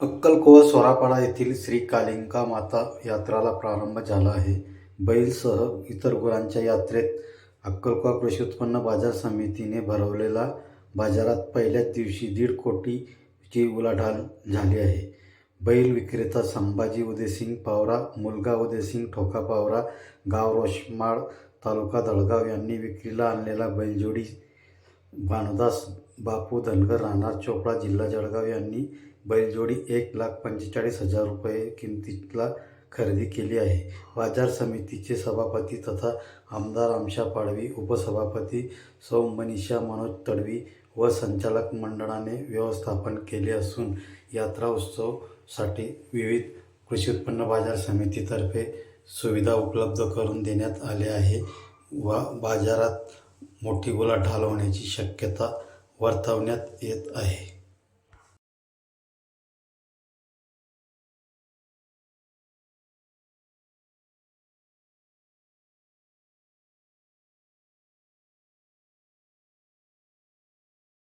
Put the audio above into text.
अक्कलकोवा सोरापाडा येथील श्री कालिंका माता यात्राला प्रारंभ झाला आहे. बैलसह इतर गुरांच्या यात्रेत अक्कलकोवा कृषी उत्पन्न बाजार समितीने भरवलेला बाजारात पहिल्याच दिवशी दीड कोटीची उलाढाल झाली आहे. बैल विक्रेता संभाजी उदयसिंग पावरा मुलगा उदयसिंग ठोका पावरा गाव रोशमाळ तालुका दळगाव यांनी विक्रीला आणलेला बैलजोडी भानुदास बापू धनगर राहणार चोपडा जिल्हा जळगाव यांनी बैलजोडी एक लाख पंचेचाळीस हजार रुपये किमतीला खरेदी केली आहे. बाजार समितीचे सभापती तथा आमदार आमशा पाडवी उपसभापती सौ मनीषा मनोज तडवी व संचालक मंडळाने व्यवस्थापन केले असून यात्रा उत्सवसाठी विविध कृषी उत्पन्न बाजार समितीतर्फे सुविधा उपलब्ध करून देण्यात आले आहे. व बाजारात मोठी उलाढाल होण्याची शक्यता वर्तवण्यात येत आहे.